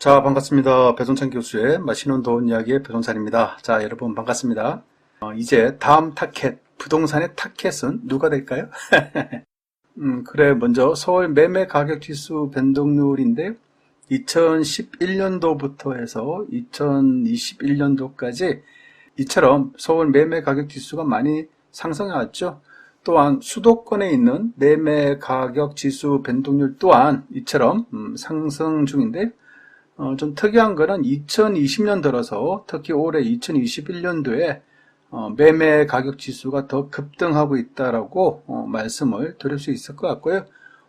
자, 반갑습니다. 배송찬 교수의 맛있는 돈 이야기의 배송찬입니다. 자, 여러분 반갑습니다. 어, 이제 다음 타켓, 부동산의 타켓은 누가 될까요? 음, 그래, 먼저 서울 매매 가격 지수 변동률인데 2011년도부터 해서 2021년도까지 이처럼 서울 매매 가격 지수가 많이 상승해 왔죠. 또한 수도권에 있는 매매 가격 지수 변동률 또한 이처럼 음, 상승 중인데 어, 좀 특이한 거는 2020년 들어서 특히 올해 2021년도에 어, 매매 가격 지수가 더 급등하고 있다라고 어, 말씀을 드릴 수 있을 것 같고요.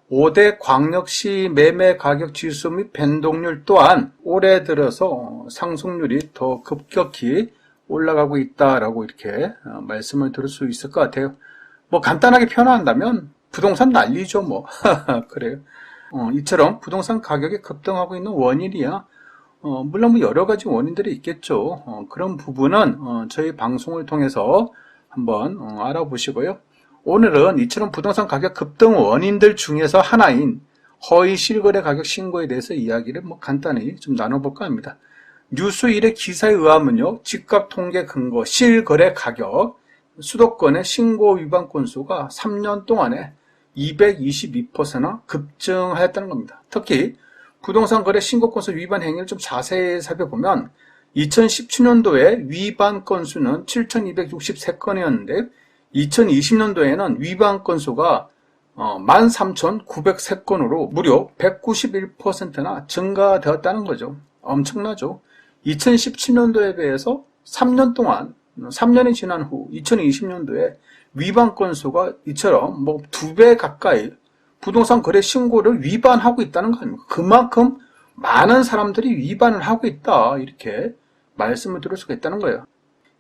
5대 광역시 매매 가격 지수 및 변동률 또한 올해 들어서 어, 상승률이 더 급격히 올라가고 있다라고 이렇게 어, 말씀을 드릴 수 있을 것 같아요. 뭐 간단하게 표현한다면 부동산 난리죠 뭐 그래요. 어, 이처럼 부동산 가격이 급등하고 있는 원인이야. 어, 물론 뭐 여러 가지 원인들이 있겠죠. 어, 그런 부분은 어, 저희 방송을 통해서 한번 어, 알아보시고요. 오늘은 이처럼 부동산 가격 급등 원인들 중에서 하나인 허위 실거래 가격 신고에 대해서 이야기를 뭐 간단히 좀 나눠볼까 합니다. 뉴스 1의 기사에 의하면요, 집값 통계 근거 실거래 가격 수도권의 신고 위반 건수가 3년 동안에 222%나 급증하였다는 겁니다. 특히 부동산 거래 신고 건수 위반 행위를 좀 자세히 살펴보면 2017년도에 위반 건수는 7,263건이었는데 2020년도에는 위반 건수가 13,903건으로 무려 191%나 증가되었다는 거죠. 엄청나죠. 2017년도에 비해서 3년 동안 3년이 지난 후 2020년도에 위반 건수가 이처럼 뭐 두 배 가까이 부동산 거래 신고를 위반하고 있다는 거 아닙니까? 그만큼 많은 사람들이 위반을 하고 있다. 이렇게 말씀을 드릴 수가 있다는 거예요.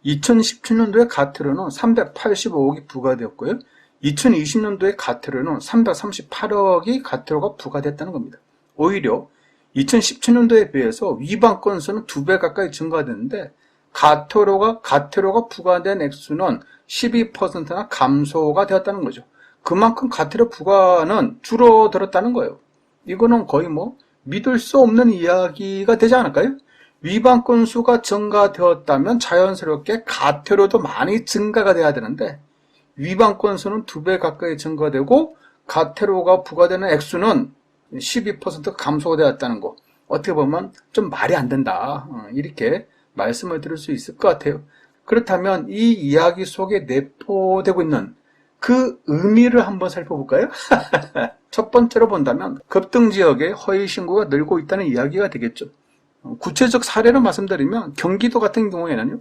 2017년도에 가태료는 385억이 부과되었고요. 2020년도에 가태료는 338억이 가태료가 부과됐다는 겁니다. 오히려 2017년도에 비해서 위반 건수는 두 배 가까이 증가됐는데 가태료가 가태료가 부과된 액수는 12%나 감소가 되었다는 거죠. 그만큼 가태료 부과는 줄어들었다는 거예요. 이거는 거의 뭐 믿을 수 없는 이야기가 되지 않을까요? 위반 건수가 증가되었다면 자연스럽게 가태료도 많이 증가가 돼야 되는데 위반 건수는 두 배 가까이 증가되고 가태료가 부과되는 액수는 12% 감소가 되었다는 거. 어떻게 보면 좀 말이 안 된다. 어, 이렇게 말씀을 드릴 수 있을 것 같아요. 그렇다면 이 이야기 속에 내포되고 있는 그 의미를 한번 살펴볼까요? 첫 번째로 본다면 급등 지역의 허위 신고가 늘고 있다는 이야기가 되겠죠. 구체적 사례로 말씀드리면 경기도 같은 경우에는요.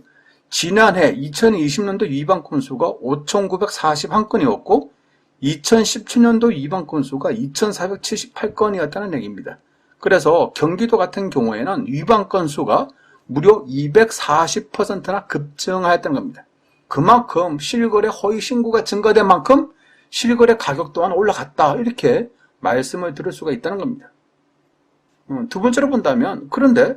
지난해 2020년도 위반 건수가 5,941건이었고 2017년도 위반 건수가 2,478건이었다는 얘기입니다. 그래서 경기도 같은 경우에는 위반 건수가 무려 240%나 급증하였다는 겁니다. 그만큼 실거래 허위 신고가 증가된 만큼 실거래 가격 또한 올라갔다. 이렇게 말씀을 드릴 수가 있다는 겁니다. 음, 두 번째로 본다면, 그런데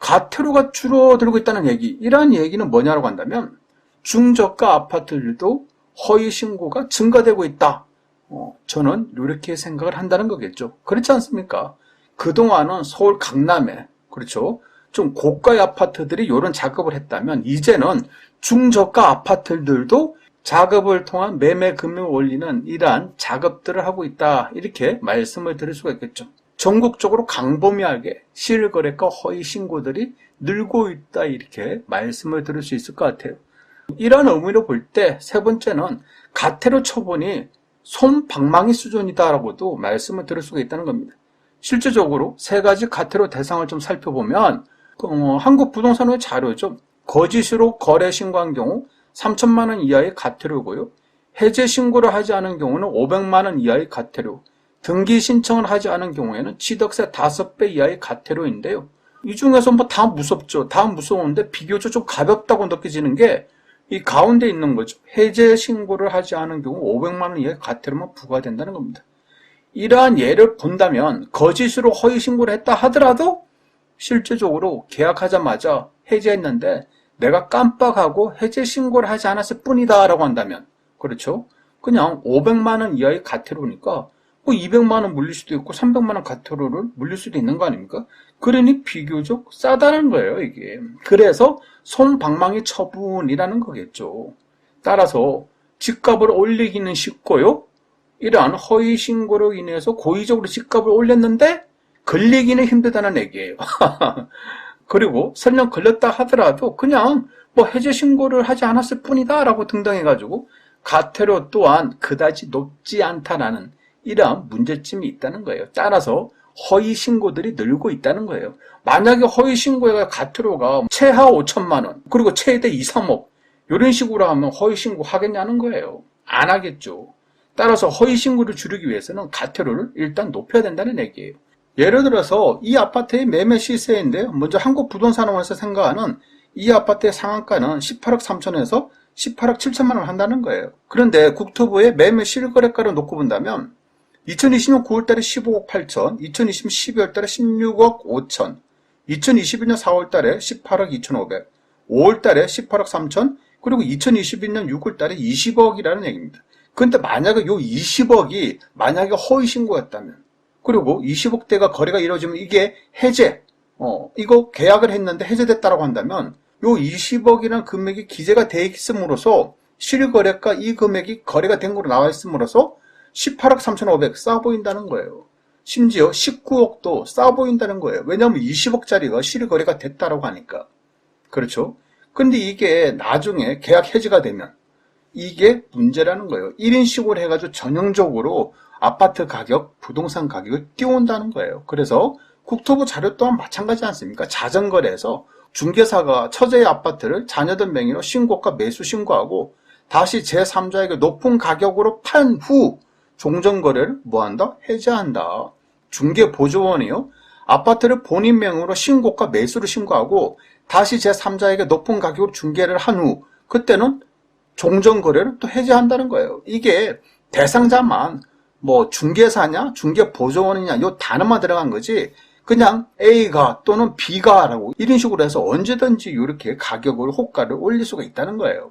가태료가 줄어들고 있다는 얘기, 이러한 얘기는 뭐냐고 한다면, 중저가 아파트들도 허위 신고가 증가되고 있다. 어, 저는 이렇게 생각을 한다는 거겠죠. 그렇지 않습니까? 그동안은 서울 강남에, 그렇죠. 좀 고가의 아파트들이 이런 작업을 했다면 이제는 중저가 아파트들도 작업을 통한 매매 금융을 올리는 이러한 작업들을 하고 있다. 이렇게 말씀을 드릴 수가 있겠죠. 전국적으로 강범위하게 실거래가 허위 신고들이 늘고 있다. 이렇게 말씀을 드릴 수 있을 것 같아요. 이러한 의미로 볼 때 세 번째는 가태료 처분이 손방망이 수준이다라고도 말씀을 드릴 수가 있다는 겁니다. 실제적으로 세 가지 가태료 대상을 좀 살펴보면 어, 한국 부동산의 자료죠. 거짓으로 거래 신고한 경우 3천만 원 이하의 가태료고요. 해제 신고를 하지 않은 경우는 500만 원 이하의 가태료, 등기 신청을 하지 않은 경우에는 취득세 5배 이하의 가태료인데요. 이 중에서 뭐 다 무섭죠. 다 무서운데 비교적 좀 가볍다고 느껴지는 게 이 가운데 있는 거죠. 해제 신고를 하지 않은 경우 500만 원 이하의 가태료만 부과된다는 겁니다. 이러한 예를 본다면 거짓으로 허위 신고를 했다 하더라도 실제적으로 계약하자마자 해제했는데 내가 깜빡하고 해제 신고를 하지 않았을 뿐이다 라고 한다면 그렇죠? 그냥 500만 원 이하의 가태료니까 뭐 200만 원 물릴 수도 있고 300만 원 가태료를 물릴 수도 있는 거 아닙니까? 그러니 비교적 싸다는 거예요, 이게. 그래서 손방망이 처분이라는 거겠죠. 따라서 집값을 올리기는 쉽고요. 이러한 허위 신고로 인해서 고의적으로 집값을 올렸는데 걸리기는 힘들다는 얘기예요. 그리고 설령 걸렸다 하더라도 그냥 뭐 해제 신고를 하지 않았을 뿐이다 라고 등등 해가지고 가태료 또한 그다지 높지 않다라는 이러한 문제점이 있다는 거예요. 따라서 허위 신고들이 늘고 있다는 거예요. 만약에 허위 신고가 가태료가 최하 5천만 원 그리고 최대 2, 3억 이런 식으로 하면 허위 신고 하겠냐는 거예요. 안 하겠죠. 따라서 허위 신고를 줄이기 위해서는 가태료를 일단 높여야 된다는 얘기예요. 예를 들어서 이 아파트의 매매 시세인데 먼저 한국부동산원에서 생각하는 이 아파트의 상한가는 18억 3천에서 18억 7천만 원 한다는 거예요. 그런데 국토부의 매매 실거래가를 놓고 본다면 2020년 9월달에 15억 8천, 2020년 12월달에 16억 5천, 2021년 4월달에 18억 2천5백, 5월달에 18억 3천, 그리고 2021년 6월달에 20억이라는 얘기입니다. 그런데 만약에 요 20억이 만약에 허위 신고였다면, 그리고 20억대가 거래가 이루어지면 이게 해제, 어, 이거 계약을 했는데 해제됐다라고 한다면 요 20억이라는 금액이 기재가 돼 있음으로써 실거래가 이 금액이 거래가 된 거로 나와 있음으로써 18억 3,500 싸 보인다는 거예요. 심지어 19억도 싸 보인다는 거예요. 왜냐하면 20억짜리가 실거래가 됐다라고 하니까. 그렇죠? 근데 이게 나중에 계약 해지가 되면 이게 문제라는 거예요. 1인식으로 해가지고 전형적으로 아파트 가격, 부동산 가격을 띄운다는 거예요. 그래서 국토부 자료 또한 마찬가지 않습니까? 자전거래에서 중개사가 처제의 아파트를 자녀들 명의로 신고가 매수 신고하고 다시 제3자에게 높은 가격으로 판 후 종전거래를 뭐한다? 해제한다. 중개보조원이요. 아파트를 본인 명의로 신고가 매수를 신고하고 다시 제3자에게 높은 가격으로 중개를 한 후 그때는 종전거래를 또 해제한다는 거예요. 이게 대상자만 뭐 중개사냐 중개 보조원이냐 요 단어만 들어간 거지 그냥 A가 또는 B가 라고 이런 식으로 해서 언제든지 이렇게 가격을 호가를 올릴 수가 있다는 거예요.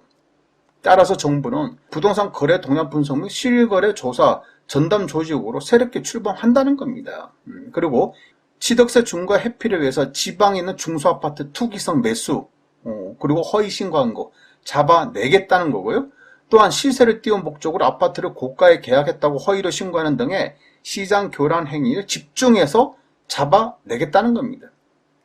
따라서 정부는 부동산 거래 동향 분석 및 실거래 조사 전담 조직으로 새롭게 출범한다는 겁니다. 음, 그리고 취득세 중과 회피를 위해서 지방에 있는 중소아파트 투기성 매수 어, 그리고 허위 신고한 거 잡아내겠다는 거고요. 또한 시세를 띄운 목적으로 아파트를 고가에 계약했다고 허위로 신고하는 등의 시장 교란 행위를 집중해서 잡아내겠다는 겁니다.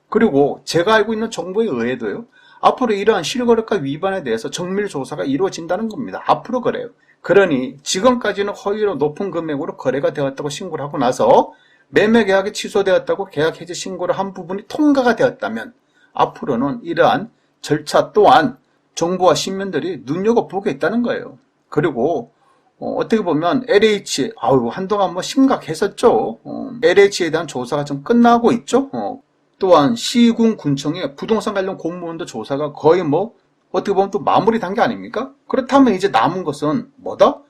그리고 제가 알고 있는 정보에 의해도요. 앞으로 이러한 실거래가 위반에 대해서 정밀 조사가 이루어진다는 겁니다. 앞으로 그래요. 그러니 지금까지는 허위로 높은 금액으로 거래가 되었다고 신고를 하고 나서 매매 계약이 취소되었다고 계약 해지 신고를 한 부분이 통과가 되었다면 앞으로는 이러한 절차 또한 정부와 시민들이 눈여겨보고 있다는 거예요. 그리고 어, 떻게 보면 LH 아유 한동안 뭐 심각했었죠. 어, LH에 대한 조사가 좀 끝나고 있죠. 어, 또한 시군 군청의 부동산 관련 공무원도 조사가 거의 뭐 어떻게 보면 또 마무리 단 게 아닙니까? 그렇다면 이제 남은 것은 뭐다?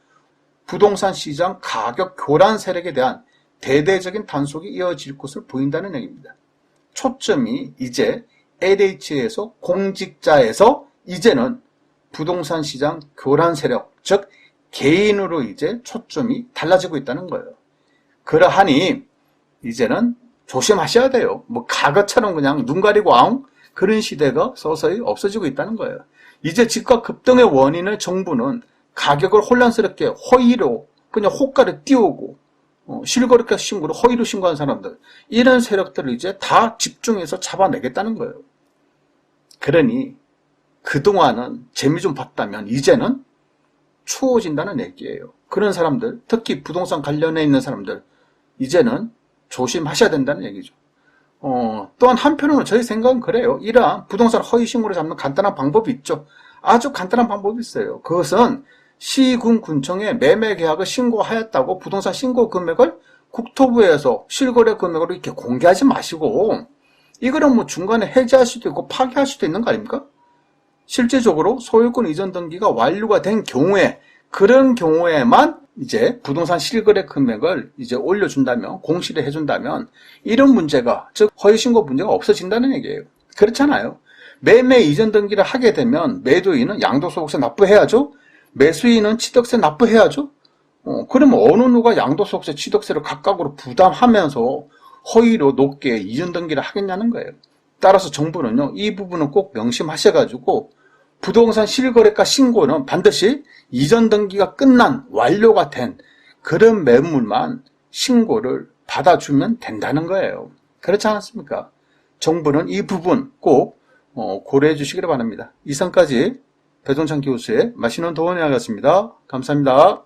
부동산 시장 가격 교란 세력에 대한 대대적인 단속이 이어질 것을 보인다는 얘기입니다. 초점이 이제 LH에서 공직자에서 이제는 부동산 시장 교란 세력, 즉 개인으로 이제 초점이 달라지고 있다는 거예요. 그러하니 이제는 조심하셔야 돼요. 뭐 과거처럼 그냥 눈 가리고 아웅 그런 시대가 서서히 없어지고 있다는 거예요. 이제 집값 급등의 원인을 정부는 가격을 혼란스럽게 허위로 그냥 호가를 띄우고 어, 실거래가 신고를 허위로 신고한 사람들 이런 세력들을 이제 다 집중해서 잡아내겠다는 거예요. 그러니 그동안은 재미 좀 봤다면 이제는 추워진다는 얘기예요. 그런 사람들, 특히 부동산 관련해 있는 사람들, 이제는 조심하셔야 된다는 얘기죠. 어, 또한 한편으로는 저희 생각은 그래요. 이러한 부동산 허위 신고를 잡는 간단한 방법이 있죠. 아주 간단한 방법이 있어요. 그것은 시군 군청에 매매 계약을 신고하였다고 부동산 신고 금액을 국토부에서 실거래 금액으로 이렇게 공개하지 마시고 이거는 뭐 중간에 해지할 수도 있고 파기할 수도 있는 거 아닙니까? 실제적으로 소유권 이전 등기가 완료가 된 경우에 그런 경우에만 이제 부동산 실거래 금액을 이제 올려준다면 공시를 해준다면 이런 문제가 즉 허위신고 문제가 없어진다는 얘기예요. 그렇잖아요. 매매 이전 등기를 하게 되면 매도인은 양도소득세 납부해야죠. 매수인은 취득세 납부해야죠. 어, 그러면 어느 누가 양도소득세, 취득세를 각각으로 부담하면서 허위로 높게 이전 등기를 하겠냐는 거예요. 따라서 정부는요, 이 부분은 꼭 명심하셔가지고 부동산 실거래가 신고는 반드시 이전 등기가 끝난 완료가 된 그런 매물만 신고를 받아주면 된다는 거예요. 그렇지 않습니까? 정부는 이 부분 꼭 어, 고려해 주시기를 바랍니다. 이상까지 배동찬 교수의 맛있는 도움이었습니다. 감사합니다.